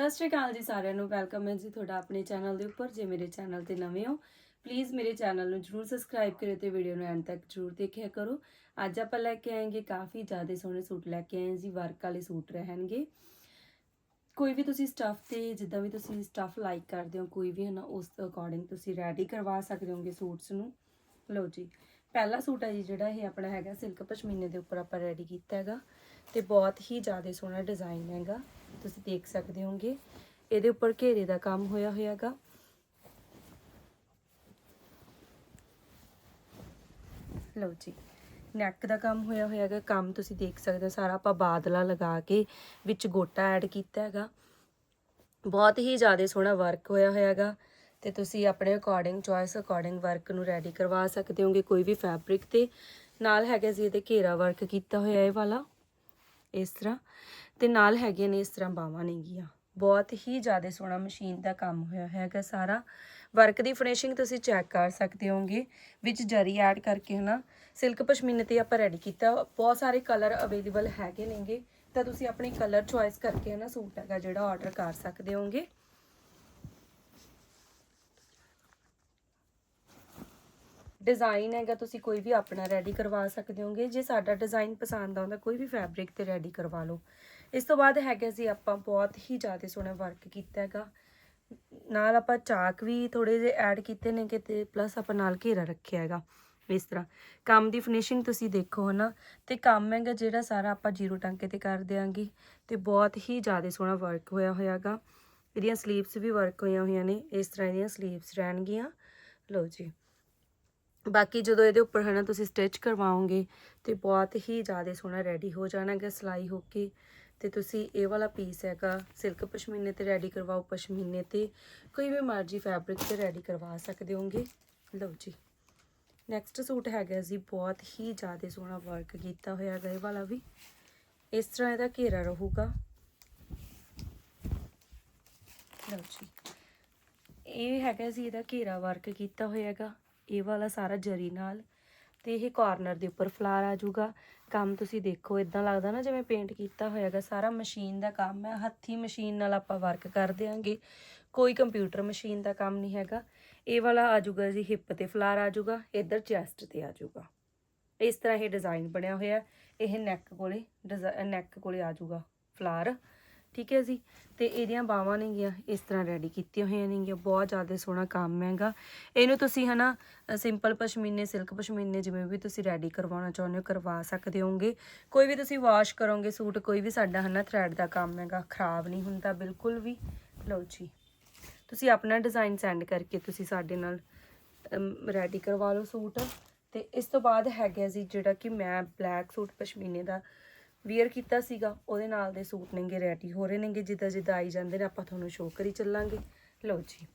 ਸਤਿ ਸ਼੍ਰੀ ਅਕਾਲ ਜੀ ਸਾਰਿਆਂ ਨੂੰ। ਵੈਲਕਮ ਹੈ ਜੀ ਤੁਹਾਡਾ ਆਪਣੇ ਚੈਨਲ ਦੇ ਉੱਪਰ। ਜੇ ਮੇਰੇ ਚੈਨਲ ਤੇ ਨਵੇਂ ਹੋ ਪਲੀਜ਼ ਮੇਰੇ ਚੈਨਲ ਨੂੰ ਜਰੂਰ ਸਬਸਕ੍ਰਾਈਬ ਕਰਿਓ ਤੇ ਵੀਡੀਓ ਨੂੰ ਐਂਡ ਤੱਕ ਜਰੂਰ ਦੇਖਿਆ ਕਰੋ। ਅੱਜ ਆਪਾਂ ਲੈ ਕੇ ਆਏਗੇ ਕਾਫੀ ਜ਼ਿਆਦਾ ਸੋਹਣੇ ਸੂਟ ਲੈ ਕੇ ਆਏ ਜੀ ਵਰਕ ਵਾਲੇ ਸੂਟ ਰਹਿਣਗੇ। ਕੋਈ ਵੀ ਤੁਸੀਂ ਸਟਫ ਤੇ, ਜਿੱਦਾਂ ਵੀ ਤੁਸੀਂ ਸਟਫ ਲਾਈਕ ਕਰਦੇ ਹੋ, ਕੋਈ ਵੀ ਹੈ ਨਾ ਉਸ ਅਕੋਰਡਿੰਗ ਤੁਸੀਂ ਰੈਡੀ ਕਰਵਾ ਸਕਦੇ ਹੋਗੇ ਸੂਟਸ ਨੂੰ। ਲਓ ਜੀ, ਪਹਿਲਾ ਸੂਟ ਹੈ ਜੀ ਜਿਹੜਾ ਇਹ ਆਪਣਾ ਹੈਗਾ ਸਿਲਕ ਪਸ਼ਮੀਨੇ ਦੇ ਉੱਪਰ ਆਪਾਂ ਰੈਡੀ ਕੀਤਾ ਹੈਗਾ ਤੇ ਬਹੁਤ ਹੀ ਜ਼ਿਆਦਾ ਸੋਹਣਾ ਡਿਜ਼ਾਈਨ ਹੈਗਾ। ਤੁਸੀਂ ਦੇਖ ਸਕਦੇ ਹੋਗੇ। ਇਹਦੇ ਉੱਪਰ ਘੇਰੇ ਦਾ ਕੰਮ ਹੋਇਆ ਹੋਇਆਗਾ। ਲਓ ਜੀ ਨੈਕ ਦਾ ਕੰਮ ਹੋਇਆ ਹੋਇਆ ਹੈਗਾ ਕੰਮ ਤੁਸੀਂ ਦੇਖ ਸਕਦੇ ਹੋ, ਸਾਰਾ ਆਪਾਂ ਬਾਦਲਾ ਲਗਾ ਕੇ ਵਿੱਚ ਗੋਟਾ ਐਡ ਕੀਤਾ ਹੈਗਾ। ਬਹੁਤ ਹੀ ਜ਼ਿਆਦਾ ਸੋਹਣਾ ਵਰਕ ਹੋਇਆ ਹੋਇਆ ਹੋਇਆਗਾ ਤੇ ਤੁਸੀਂ ਆਪਣੇ ਅਕੋਰਡਿੰਗ ਚੋਇਸ ਅਕੋਰਡਿੰਗ ਵਰਕ ਨੂੰ ਰੈਡੀ ਕਰਵਾ ਸਕਦੇ ਹੋਗੇ ਕੋਈ ਵੀ ਫੈਬਰਿਕ ਤੇ। ਨਾਲ ਹੈਗਾ ਜੀ, ਇਹਦੇ ਘੇਰਾ ਵਰਕ ਕੀਤਾ ਹੋਇਆ ਇਹ ਵਾਲਾ। ਇਸ ਤਰ੍ਹਾਂ। ਤੇ ਨਾਲ ਹੈਗੇ ਨੇ ਇਸ ਤਰ੍ਹਾਂ ਬਾਵਾਂ ਨੇਗੀਆਂ। ਬਹੁਤ ਹੀ ਜ਼ਿਆਦਾ ਸੋਹਣਾ ਮਸ਼ੀਨ ਦਾ ਕੰਮ ਹੋਇਆ ਹੈਗਾ ਸਾਰਾ। ਵਰਕ ਦੀ ਫਿਨਿਸ਼ਿੰਗ ਤੁਸੀਂ ਚੈੱਕ ਕਰ ਸਕਦੇ ਹੋਗੇ ਵਿੱਚ ਜਰੀ ਐਡ ਕਰਕੇ ਹਨਾ। ਸਿਲਕ ਪਸ਼ਮੀਨੇ ਤੇ ਆਪਾਂ ਰੈਡੀ ਕੀਤਾ। ਬਹੁਤ ਸਾਰੇ ਕਲਰ ਅਵੇਲੇਬਲ ਹੈਗੇ ਨੇਗੇ। ਤਾਂ ਤੁਸੀਂ ਆਪਣੀ ਕਲਰ ਚੁਆਇਸ ਕਰਕੇ ਹਨਾ ਸੂਟ ਹੈਗਾ ਜਿਹੜਾ ਆਰਡਰ ਕਰ ਸਕਦੇ ਹੋਗੇ ਡਿਜ਼ਾਈਨ ਹੈਗਾ, ਤੁਸੀਂ ਕੋਈ ਵੀ ਆਪਣਾ ਰੈਡੀ ਕਰਵਾ ਸਕਦੇ ਹੋਗੇ। ਜੇ ਸਾਡਾ ਡਿਜ਼ਾਈਨ ਪਸੰਦ ਆਉਂਦਾ, ਕੋਈ ਵੀ ਫੈਬਰਿਕ ਤੇ ਰੈਡੀ ਕਰਵਾ ਲਓ। ਇਸ ਤੋਂ ਬਾਅਦ ਹੈਗਾ ਜੀ, ਆਪਾਂ ਬਹੁਤ ਹੀ ਜ਼ਿਆਦਾ ਸੋਹਣਾ ਵਰਕ ਕੀਤਾ ਹੈਗਾ। ਨਾਲ ਆਪਾਂ ਚਾਕ ਵੀ ਥੋੜੇ ਜਿਹੇ ਐਡ ਕੀਤੇ ਨੇ ਕਿਤੇ ਪਲੱਸ ਆਪਾਂ ਨਾਲ ਘੇਰਾ ਰੱਖਿਆ ਹੈਗਾ, ਇਸ ਤਰ੍ਹਾਂ। ਕੰਮ ਦੀ ਫਿਨਿਸ਼ਿੰਗ ਤੁਸੀਂ ਦੇਖੋ ਹਨਾ, ਤੇ ਕੰਮ ਹੈਗਾ ਜਿਹੜਾ ਸਾਰਾ ਆਪਾਂ ਜ਼ੀਰੋ ਟਾਂਕੇ ਤੇ ਕਰ ਦਿਆਂਗੇ, ਤੇ ਬਹੁਤ ਹੀ ਜ਼ਿਆਦਾ ਸੋਹਣਾ ਵਰਕ ਹੋਇਆ ਹੋਇਆਗਾ ਇਹਦੀਆਂ ਸਲੀਵਸ ਵੀ ਵਰਕ ਹੋਈਆਂ ਹੋਈਆਂ ਨੇ, ਇਸ ਤਰ੍ਹਾਂ ਇਹਦੀਆਂ ਸਲੀਵਸ ਰਹਿਣਗੀਆਂ। ਲਓ ਜੀ। ਬਾਕੀ ਜਦੋਂ ਇਹਦੇ ਉੱਪਰ ਹੈ ਨਾ ਤੁਸੀਂ ਸਟਿਚ ਕਰਵਾਓਗੇ ਤੇ ਬਹੁਤ ਹੀ ਜ਼ਿਆਦਾ ਸੋਹਣਾ ਰੈਡੀ ਹੋ ਜਾਣਾਗਾ ਸਿਲਾਈ ਹੋ ਕੇ। ਤੇ ਤੁਸੀਂ ਇਹ ਵਾਲਾ ਪੀਸ ਹੈਗਾ ਸਿਲਕ ਪਸ਼ਮੀਨੇ ਤੇ ਰੈਡੀ ਕਰਵਾਓ, ਪਸ਼ਮੀਨੇ ਤੇ ਕੋਈ ਵੀ ਮਰਜ਼ੀ ਫੈਬਰਿਕ ਤੇ ਰੈਡੀ ਕਰਵਾ ਸਕਦੇ ਹੋਗੇ। ਲਓ ਜੀ। ਨੈਕਸਟ ਸੂਟ ਹੈਗਾ ਜੀ, ਬਹੁਤ ਹੀ ਜ਼ਿਆਦਾ ਸੋਹਣਾ ਵਰਕ ਕੀਤਾ ਹੋਇਆ ਹੈਗਾ ਇਹ ਵਾਲਾ ਵੀ। ਇਸ ਤਰ੍ਹਾਂ ਇਹਦਾ ਘੇਰਾ ਰਹੂਗਾ। ਲਓ ਜੀ। ਇਹ ਹੈਗਾ ਜੀ ਇਹਦਾ ਘੇਰਾ ਵਰਕ ਕੀਤਾ ਹੋਇਆ ਹੈਗਾ। ਇਹ ਵਾਲਾ ਸਾਰਾ ਜਰੀ ਨਾਲ ਤੇ ਇਹ ਕਾਰਨਰ ਦੇ ਉੱਪਰ ਫਲਾਰ ਆ ਜਾਊਗਾ। ਕੰਮ ਤੁਸੀਂ ਦੇਖੋ ਇਦਾਂ ਲੱਗਦਾ ਨਾ ਜਿਵੇਂ ਪੇਂਟ ਕੀਤਾ ਹੋਇਆਗਾ। ਸਾਰਾ ਮਸ਼ੀਨ ਦਾ ਕੰਮ ਹੈ ਹੱਥੀ ਮਸ਼ੀਨ ਨਾਲ ਆਪਾਂ ਵਰਕ ਕਰ ਦਿਆਂਗੇ। ਕੋਈ ਕੰਪਿਊਟਰ ਮਸ਼ੀਨ ਦਾ ਕੰਮ ਨਹੀਂ ਹੈਗਾ। ਇਹ ਵਾਲਾ ਆ ਜਾਊਗਾ ਜੀ ਹਿੱਪ ਤੇ ਫਲਾਰ ਆ ਜਾਊਗਾ। ਇੱਧਰ ਚੈਸਟ ਤੇ ਆ ਜਾਊਗਾ। ਇਸ ਤਰ੍ਹਾਂ ਇਹ ਡਿਜ਼ਾਈਨ ਬਣਿਆ ਹੋਇਆ। ਇਹ ਨੈਕ ਕੋਲੇ ਨੈਕ ਕੋਲੇ ਆ ਜਾਊਗਾ ਫਲਾਰ ਠੀਕ ਹੈ ਜੀ? ਤੇ ਇਹਦੀਆਂ ਬਾਵਾਂ ਨੇਗੀਆਂ ਇਸ ਤਰ੍ਹਾਂ ਰੈਡੀ ਕੀਤੀਆਂ ਹੋਈਆਂ ਨੇਗੀਆਂ ਬਹੁਤ ਜ਼ਿਆਦਾ ਸੋਹਣਾ ਕੰਮ ਹੈਗਾ। ਇਹਨੂੰ ਤੁਸੀਂ ਹਨਾ ਸਿੰਪਲ ਪਸ਼ਮੀਨੇ ਸਿਲਕ ਪਸ਼ਮੀਨੇ ਜਿਵੇਂ ਵੀ ਤੁਸੀਂ ਰੈਡੀ ਕਰਵਾਉਣਾ ਚਾਹੁੰਦੇ ਹੋ, ਕਰਵਾ ਸਕਦੇ ਹੋਗੇ ਕੋਈ ਵੀ ਤੁਸੀਂ ਵਾਸ਼ ਕਰੋਗੇ ਸੂਟ, ਕੋਈ ਵੀ ਸਾਡਾ ਹਨਾ ਥ੍ਰੈਡ ਦਾ ਕੰਮ ਹੈਗਾ, ਖਰਾਬ ਨਹੀਂ ਹੁੰਦਾ, ਬਿਲਕੁਲ ਵੀ। ਲਓ ਜੀ। ਤੁਸੀਂ ਆਪਣਾ ਡਿਜ਼ਾਈਨ ਸੈਂਡ ਕਰਕੇ ਤੁਸੀਂ ਸਾਡੇ ਨਾਲ ਰੈਡੀ ਕਰਵਾ ਲਓ ਸੂਟ। ਤੇ ਇਸ ਤੋਂ ਬਾਅਦ ਹੈਗਾ ਜੀ ਜਿਹੜਾ ਕਿ ਮੈਂ ਬਲੈਕ ਸੂਟ ਪਸ਼ਮੀਨੇ ਦਾ ਵੀਅਰ ਕੀਤਾ ਸੀਗਾ, ਉਹਦੇ ਨਾਲ ਦੇ ਸੂਟ ਨੇਗੇ ਰੈਡੀ ਹੋ ਰਹੇ ਨੇਗੇ, ਜਿੱਦਾਂ ਜਿੱਦਾਂ ਆਈ ਜਾਂਦੇ ਨੇ, ਆਪਾਂ ਤੁਹਾਨੂੰ ਸ਼ੋਅ ਕਰੀ ਚੱਲਾਂਗੇ। ਲਓ ਜੀ।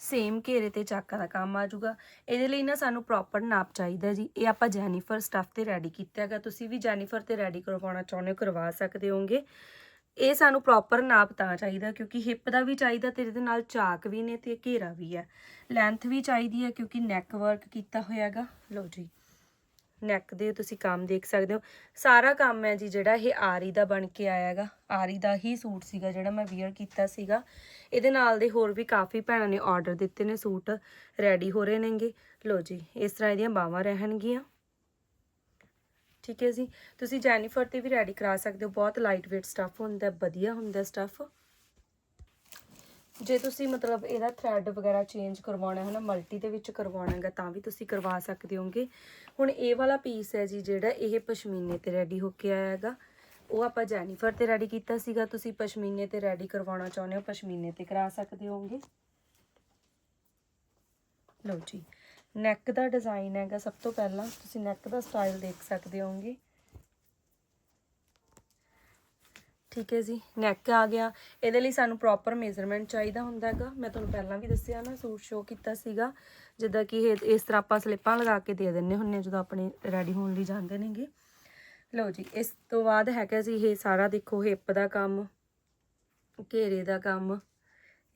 ਸੇਮ ਘੇਰੇ ਤੇ ਚਾਕਾਂ ਦਾ ਕੰਮ ਆ ਜਾਊਗਾ। ਇਹਦੇ ਲਈ ਨਾ ਸਾਨੂੰ ਪ੍ਰੋਪਰ ਨਾਪ ਚਾਹੀਦਾ ਜੀ। ਇਹ ਆਪਾਂ ਜੈਨੀਫਰ ਸਟਫ ਤੇ ਰੈਡੀ ਕੀਤਾ ਹੈਗਾ। ਤੁਸੀਂ ਵੀ ਜੈਨੀਫਰ ਤੇ ਰੈਡੀ ਕਰਵਾਉਣਾ ਚਾਹੁੰਦੇ ਹੋ, ਕਰਵਾ ਸਕਦੇ ਹੋਗੇ ਇਹ ਸਾਨੂੰ ਪ੍ਰੋਪਰ ਨਾਪ ਤਾਂ ਚਾਹੀਦਾ, ਕਿਉਂਕਿ ਹਿੱਪ ਦਾ ਵੀ ਚਾਹੀਦਾ, ਤੇ ਇਹਦੇ ਨਾਲ ਚਾਕ ਵੀ ਨੇ ਤੇ ਘੇਰਾ ਵੀ ਹੈ। ਲੈਂਥ ਵੀ ਚਾਹੀਦੀ ਹੈ, ਕਿਉਂਕਿ ਨੈਕ ਵਰਕ ਕੀਤਾ ਹੋਇਆ ਹੈਗਾ। ਲਓ ਜੀ। ਨੈਕ ਦੇ ਤੁਸੀਂ ਕੰਮ ਦੇਖ ਸਕਦੇ ਹੋ। ਸਾਰਾ ਕੰਮ ਹੈ ਜੀ ਜਿਹੜਾ ਇਹ ਆਰੀ ਦਾ ਬਣ ਕੇ ਆਇਆ ਹੈਗਾ। ਆਰੀ ਦਾ ਹੀ ਸੂਟ ਸੀਗਾ ਜਿਹੜਾ ਮੈਂ ਵੇਅਰ ਕੀਤਾ ਸੀਗਾ। ਇਹਦੇ ਨਾਲ ਦੇ ਹੋਰ ਵੀ ਕਾਫੀ ਭੈਣਾਂ ਨੇ ਆਰਡਰ ਦਿੱਤੇ ਨੇ ਸੂਟ। ਰੈਡੀ ਹੋ ਰਹੇ ਨੇਗੇ। ਲੋ ਜੀ, ਇਸ ਤਰ੍ਹਾਂ ਇਹਦੀਆਂ ਬਾਹਾਂ ਰਹਿਣਗੀਆਂ। ਠੀਕ ਹੈ ਜੀ। ਤੁਸੀਂ ਜੈਨੀਫਰ ਤੇ ਵੀ ਰੈਡੀ ਕਰਾ ਸਕਦੇ ਹੋ। ਬਹੁਤ ਲਾਈਟ weight ਸਟੱਫ ਹੁੰਦਾ, ਵਧੀਆ ਹੁੰਦਾ ਸਟੱਫ ਜੇ ਤੁਸੀਂ ਮਤਲਬ ਇਹਦਾ ਥ੍ਰੈਡ ਵਗੈਰਾ ਚੇਂਜ ਕਰਵਾਉਣਾ ਹੈ ਨਾ ਮਲਟੀ ਦੇ ਵਿੱਚ ਕਰਵਾਉਣਾ ਹੈਗਾ, ਤਾਂ ਵੀ ਤੁਸੀਂ ਕਰਵਾ ਸਕਦੇ ਹੋਗੇ ਹੁਣ ਇਹ ਵਾਲਾ ਪੀਸ ਹੈ ਜੀ ਜਿਹੜਾ ਇਹ ਪਸ਼ਮੀਨੇ ਤੇ ਰੈਡੀ ਹੋ ਕੇ ਆਇਆ ਹੈਗਾ। ਉਹ ਆਪਾਂ ਜੈਨੀਫਰ ਤੇ ਰੈਡੀ ਕੀਤਾ ਸੀਗਾ। ਤੁਸੀਂ ਪਸ਼ਮੀਨੇ ਤੇ ਰੈਡੀ ਕਰਵਾਉਣਾ ਚਾਹੁੰਦੇ ਹੋ, ਪਸ਼ਮੀਨੇ ਤੇ ਕਰਾ ਸਕਦੇ ਹੋਗੇ ਲਓ ਜੀ ਨੈਕ ਦਾ ਡਿਜ਼ਾਈਨ ਹੈਗਾ ਸਭ ਤੋਂ ਪਹਿਲਾਂ। ਤੁਸੀਂ ਨੈਕ ਦਾ ਸਟਾਈਲ ਦੇਖ ਸਕਦੇ ਹੋਗੇ ਠੀਕ ਹੈ ਜੀ ਨੈਕ ਆ ਗਿਆ। ਇਹਦੇ ਲਈ ਸਾਨੂੰ ਪ੍ਰੋਪਰ ਮੇਜ਼ਰਮੈਂਟ ਚਾਹੀਦਾ ਹੁੰਦਾ ਹੈਗਾ। ਮੈਂ ਤੁਹਾਨੂੰ ਪਹਿਲਾਂ ਵੀ ਦੱਸਿਆ ਨਾ, ਸੂਟ ਸ਼ੋ ਕੀਤਾ ਸੀਗਾ। ਜਿੱਦਾਂ ਕਿ ਇਹ, ਇਸ ਤਰ੍ਹਾਂ ਆਪਾਂ ਸਲਿੱਪਾਂ ਲਗਾ ਕੇ ਦੇ ਦਿੰਨੇ ਹੁੰਨੇ ਜਦੋਂ ਆਪਣੇ ਰੈਡੀ ਹੋਣ ਲਈ ਜਾਂਦੇ ਨੇਗੇ। ਲਓ ਜੀ, ਇਸ ਤੋਂ ਬਾਅਦ ਹੈਗਾ ਜੀ ਇਹ ਸਾਰਾ ਦੇਖੋ ਹਿੱਪ ਦਾ ਕੰਮ, ਘੇਰੇ ਦਾ ਕੰਮ,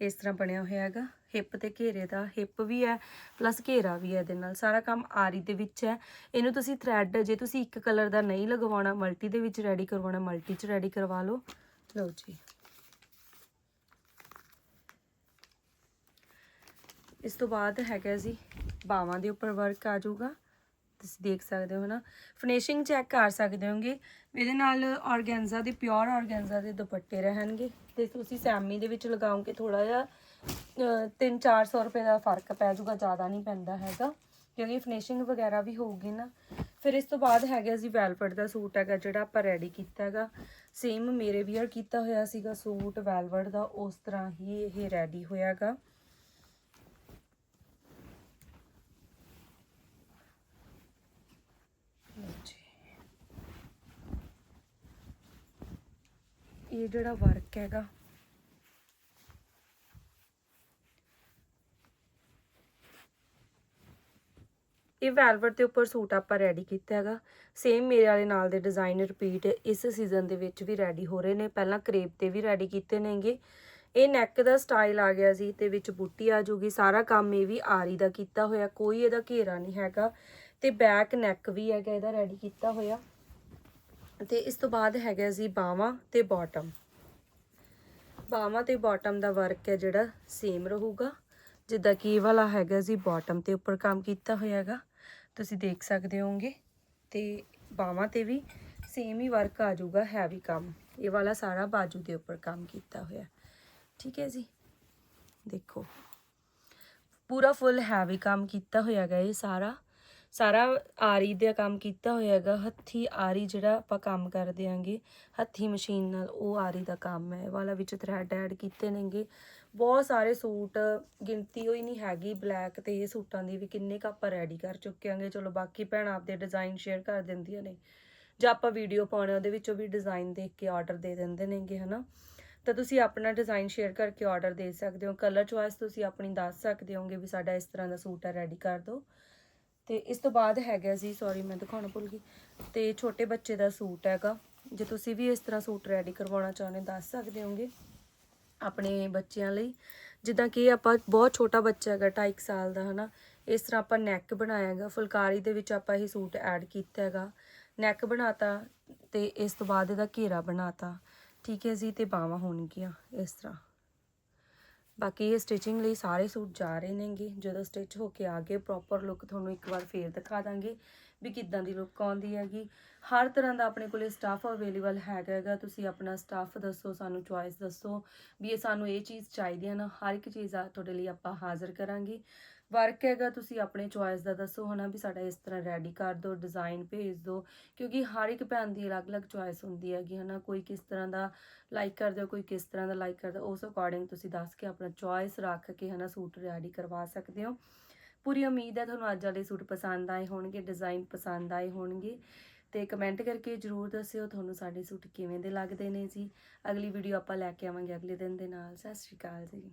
ਇਸ ਤਰ੍ਹਾਂ ਬਣਿਆ ਹੋਇਆ ਹੈਗਾ। ਹਿੱਪ ਤੇ ਘੇਰੇ ਦਾ ਹਿੱਪ ਵੀ ਹੈ ਪਲੱਸ ਘੇਰਾ ਵੀ ਹੈ ਇਹਦੇ ਨਾਲ। ਸਾਰਾ ਕੰਮ ਆਰੀ ਦੇ ਵਿੱਚ ਹੈ। ਇਹਨੂੰ ਤੁਸੀਂ ਥ੍ਰੈਡ ਜੇ ਤੁਸੀਂ ਇੱਕ ਕਲਰ ਦਾ ਨਹੀਂ ਲਗਵਾਉਣਾ ਮਲਟੀ ਦੇ ਵਿੱਚ ਰੈਡੀ ਕਰਵਾਉਣਾ ਮਲਟੀ 'ਚ ਰੈਡੀ ਕਰਵਾ ਲਓ। ਲਓ ਜੀ। ਇਸ ਤੋਂ ਬਾਅਦ ਹੈਗਾ ਜੀ, ਬਾਵਾਂ ਦੇ ਉੱਪਰ ਵਰਕ ਆ ਜਾਊਗਾ। ਤੁਸੀਂ ਦੇਖ ਸਕਦੇ ਹੋ ਨਾ। ਫਿਨਿਸ਼ਿੰਗ ਚੈੱਕ ਕਰ ਸਕਦੇ ਹੋਗੇ। ਇਹਦੇ ਨਾਲ ਆਰਗੈਂਜ਼ਾ ਦੇ ਪਿਓਰ ਆਰਗੈਂਜ਼ਾ ਦੇ ਦੁਪੱਟੇ ਰਹਿਣਗੇ। ਤੇ ਤੁਸੀਂ ਸੈਮੀ ਦੇ ਵਿੱਚ ਲਗਾਓਗੇ ਥੋੜਾ ਜਿਹਾ। 3-400 ਰੁਪਏ ਦਾ ਫ਼ਰਕ ਪੈ ਜਾਊਗਾ, ਜ਼ਿਆਦਾ ਨਹੀਂ ਪੈਂਦਾ ਹੈਗਾ। ਕਿਉਂਕਿ ਫਿਨਿਸ਼ਿੰਗ ਵਗੈਰਾ ਵੀ ਹੋਊਗੀ ਨਾ, ਫਿਰ ਇਸ ਤੋਂ ਬਾਅਦ ਹੈਗਾ ਜੀ ਵੈਲਵਟ ਦਾ ਸੂਟ ਹੈਗਾ, ਜਿਹੜਾ ਆਪਾਂ ਰੈਡੀ ਕੀਤਾ ਹੈਗਾ। ਸੇਮ ਮੇਰੇ ਵੀਅਰ ਕੀਤਾ ਹੋਇਆ ਸੀਗਾ ਸੂਟ, ਵੈਲਵਟ ਦਾ, ਉਸ ਤਰ੍ਹਾਂ ਹੀ ਇਹ ਰੈਡੀ ਹੋਇਆਗਾ ਇਹ ਜਿਹੜਾ ਵਰਕ ਹੈਗਾ ਇਹ ਵੈਲਵਟ ਦੇ ਉੱਪਰ ਸੂਟ ਆਪਾਂ ਰੈਡੀ ਕੀਤਾ ਹੈਗਾ। ਸੇਮ ਮੇਰੇ ਵਾਲੇ ਨਾਲ ਦੇ ਡਿਜ਼ਾਈਨ ਰਿਪੀਟ ਇਸ ਸੀਜ਼ਨ ਦੇ ਵਿੱਚ ਵੀ ਰੈਡੀ ਹੋ ਰਹੇ ਨੇ। ਪਹਿਲਾਂ ਕਰੇਪ ਤੇ ਵੀ ਰੈਡੀ ਕੀਤੇ ਨੇਗੇ। ਇਹ ਨੈਕ ਦਾ ਸਟਾਈਲ ਆ ਗਿਆ ਸੀ ਤੇ ਵਿੱਚ ਬੂਟੀ ਆ ਜੂਗੀ ਸਾਰਾ ਕੰਮ ਇਹ ਵੀ ਆਰੀ ਦਾ ਕੀਤਾ ਹੋਇਆ। ਕੋਈ ਇਹਦਾ ਘੇਰਾ ਨਹੀਂ ਹੈਗਾ ਤੇ ਬੈਕ ਨੈਕ ਵੀ ਹੈਗਾ ਇਹਦਾ ਰੈਡੀ ਕੀਤਾ ਹੋਇਆ। ਤੇ ਇਸ ਤੋਂ ਬਾਅਦ ਹੈਗਾ ਜੀ ਬਾਹਾਂ ਤੇ ਬਾਟਮ ਬਾਹਾਂ ਤੇ ਬਾਟਮ ਦਾ ਵਰਕ ਹੈ ਜਿਹੜਾ ਸੇਮ ਰਹੂਗਾ। ਜਿੱਦਾਂ ਕਿ ਇਹ ਵਾਲਾ ਹੈਗਾ ਜੀ ਬਾਟਮ ਤੇ ਉੱਪਰ ਕੰਮ ਕੀਤਾ ਹੋਇਆ ਹੈਗਾ। ਤੁਸੀਂ ਦੇਖ ਸਕਦੇ ਹੋਗੇ ਤੇ ਬਾਹਾਂ ਤੇ ਵੀ ਸੇਮ ਹੀ ਵਰਕ ਆ ਜਾਊਗਾ ਹੈਵੀ ਕੰਮ। ਇਹ ਵਾਲਾ ਸਾਰਾ ਬਾਜੂ ਦੇ ਉੱਪਰ ਕੰਮ ਕੀਤਾ ਹੋਇਆ। ਠੀਕ ਹੈ ਜੀ? ਦੇਖੋ। ਪੂਰਾ ਫੁੱਲ ਹੈਵੀ ਕੰਮ ਕੀਤਾ ਹੋਇਆ ਗਾ ਇਹ ਸਾਰਾ। ਸਾਰਾ ਆਰੀ ਦਾ ਕੰਮ ਕੀਤਾ ਹੋਇਆ ਹੈਗਾ, ਹੱਥੀ ਆਰੀ ਜਿਹੜਾ ਆਪਾਂ ਕੰਮ ਕਰਦੇ ਆਂਗੇ, ਹੱਥੀ ਮਸ਼ੀਨ ਨਾਲ ਉਹ ਆਰੀ ਦਾ ਕੰਮ ਹੈ। ਵਾਲਾ ਵਿੱਚ ਥਰੈਡ ਐਡ ਕੀਤੇ ਨੇਗੇ। ਬਹੁਤ ਸਾਰੇ ਸੂਟ, ਗਿਣਤੀ ਹੋਈ ਨਹੀਂ ਹੈਗੀ ਬਲੈਕ ਤੇ ਇਹ ਸੂਟਾਂ ਦੀ ਵੀ ਕਿੰਨੇ ਕ ਆਪਾਂ ਰੈਡੀ ਕਰ ਚੁੱਕੇ ਆਂਗੇ। ਚਲੋ ਬਾਕੀ ਭੈਣਾਂ ਆਪਦੇ ਡਿਜ਼ਾਈਨ ਸ਼ੇਅਰ ਕਰ ਦਿੰਦੀਆਂ ਨੇ। ਜਾਂ ਆਪਾਂ ਵੀਡੀਓ ਪਾਉਣੇ ਉਹਦੇ ਵਿੱਚੋਂ ਵੀ ਡਿਜ਼ਾਈਨ ਦੇਖ ਕੇ ਆਰਡਰ ਦੇ ਦਿੰਦੇ ਨੇਗੇ, ਹਨਾ? ਤਾਂ ਤੁਸੀਂ ਆਪਣਾ ਡਿਜ਼ਾਈਨ ਸ਼ੇਅਰ ਕਰਕੇ ਆਰਡਰ ਦੇ ਸਕਦੇ ਹੋ। ਕਲਰ ਚੁਆਇਸ ਤੁਸੀਂ ਆਪਣੀ ਦੱਸ ਸਕਦੇ ਹੋਗੇ ਵੀ ਸਾਡਾ ਇਸ ਤਰ੍ਹਾਂ ਦਾ ਸੂਟ ਹੈ ਰੈਡੀ ਕਰ ਦਿਓ। ਤੇ ਇਸ ਤੋਂ ਬਾਅਦ ਹੈਗਾ ਜੀ ਸੌਰੀ ਮੈਂ ਦਿਖਾਉਣਾ ਭੁੱਲ ਗਈ, ਤੇ ਛੋਟੇ ਬੱਚੇ ਦਾ ਸੂਟ ਹੈਗਾ। ਜੇ ਤੁਸੀਂ ਵੀ ਇਸ ਤਰ੍ਹਾਂ ਸੂਟ ਰੈਡੀ ਕਰਵਾਉਣਾ ਚਾਹੁੰਦੇ ਦੱਸ ਸਕਦੇ ਹੋਗੇ ਆਪਣੇ ਬੱਚਿਆਂ ਲਈ। ਜਿੱਦਾਂ ਕਿ ਆਪਾਂ ਬਹੁਤ ਛੋਟਾ ਬੱਚਾ ਹੈਗਾ 2.5 ਸਾਲ ਦਾ, ਹਨਾ। ਇਸ ਤਰ੍ਹਾਂ ਆਪਾਂ ਨੈਕ ਬਣਾਇਆ ਹੈਗਾ, ਫੁਲਕਾਰੀ ਦੇ ਵਿੱਚ ਆਪਾਂ ਇਹ ਸੂਟ ਐਡ ਕੀਤਾ ਹੈਗਾ। ਨੈਕ ਬਣਾਤਾ ਤੇ ਇਸ ਤੋਂ ਬਾਅਦ ਇਹਦਾ ਘੇਰਾ ਬਣਾਤਾ। ਠੀਕ ਹੈ ਜੀ, ਤੇ ਬਾਹਾਂ ਹੋਣਗੀਆਂ ਇਸ ਤਰ੍ਹਾਂ। ਬਾਕੀ ਇਹ ਸਟਿਚਿੰਗ ਲਈ ਸਾਰੇ ਸੂਟ ਜਾ ਰਹੇ ਨੇਗੇ। ਜਦੋਂ ਸਟਿਚ ਹੋ ਕੇ ਆ ਗਏ ਪ੍ਰੋਪਰ ਲੁੱਕ ਤੁਹਾਨੂੰ ਇੱਕ ਵਾਰ ਫੇਰ ਦਿਖਾ ਦਾਂਗੇ ਵੀ ਕਿੱਦਾਂ ਦੀ ਲੁੱਕ ਆਉਂਦੀ ਹੈਗੀ। ਹਰ ਤਰ੍ਹਾਂ ਦਾ ਆਪਣੇ ਕੋਲੇ ਸਟਾਫ ਅਵੇਲੇਬਲ ਹੈਗਾ ਹੈਗਾ। ਤੁਸੀਂ ਆਪਣਾ ਸਟਾਫ ਦੱਸੋ, ਸਾਨੂੰ ਚੁਆਇਸ ਦੱਸੋ ਵੀ ਇਹ ਸਾਨੂੰ ਇਹ ਚੀਜ਼ ਚਾਹੀਦੀ ਹੈ ਨਾ। ਹਰ ਇੱਕ ਚੀਜ਼ ਆ, ਤੁਹਾਡੇ ਲਈ ਆਪਾਂ ਹਾਜ਼ਰ ਕਰਾਂਗੇ। ਵਰਕ ਹੈਗਾ, ਤੁਸੀਂ ਆਪਣੇ ਚੁਆਇਸ ਦਾ ਦੱਸੋ ਹਨਾ ਵੀ ਸਾਡਾ ਇਸ ਤਰ੍ਹਾਂ ਰੈਡੀ ਕਰ ਦਿਓ ਡਿਜ਼ਾਈਨ ਭੇਜ ਦਿਓ, ਕਿਉਂਕਿ ਹਰ ਇੱਕ ਭੈਣ ਦੀ ਅਲੱਗ-ਅਲੱਗ ਚੁਆਇਸ ਹੁੰਦੀ ਹੈਗੀ ਹਨਾ, ਕੋਈ ਕਿਸ ਤਰ੍ਹਾਂ ਦਾ ਲਾਈਕ ਕਰਦੇ ਹੋ, ਕੋਈ ਕਿਸ ਤਰ੍ਹਾਂ ਦਾ ਲਾਈਕ ਕਰਦਾ ਉਸ ਅਕੋਰਡਿੰਗ ਤੁਸੀਂ ਦੱਸ ਕੇ ਆਪਣਾ ਚੁਆਇਸ ਰੱਖ ਕੇ ਹਨਾ ਸੂਟ ਰੈਡੀ ਕਰਵਾ ਸਕਦੇ ਹੋ। ਪੂਰੀ ਉਮੀਦ ਹੈ ਤੁਹਾਨੂੰ ਅੱਜ ਵਾਲੇ ਸੂਟ ਪਸੰਦ ਆਏ ਹੋਣਗੇ ਡਿਜ਼ਾਈਨ ਪਸੰਦ ਆਏ ਹੋਣਗੇ, ਤੇ ਕਮੈਂਟ ਕਰਕੇ ਜਰੂਰ ਦੱਸਿਓ ਤੁਹਾਨੂੰ ਸਾਡੇ ਸੂਟ ਕਿਵੇਂ ਦੇ ਲੱਗਦੇ ਨੇ ਜੀ। ਅਗਲੀ ਵੀਡੀਓ ਆਪਾਂ ਲੈ ਕੇ ਆਵਾਂਗੇ ਅਗਲੇ ਦਿਨ ਦੇ ਨਾਲ, ਸਤਿ ਸ਼੍ਰੀ ਅਕਾਲ ਜੀ।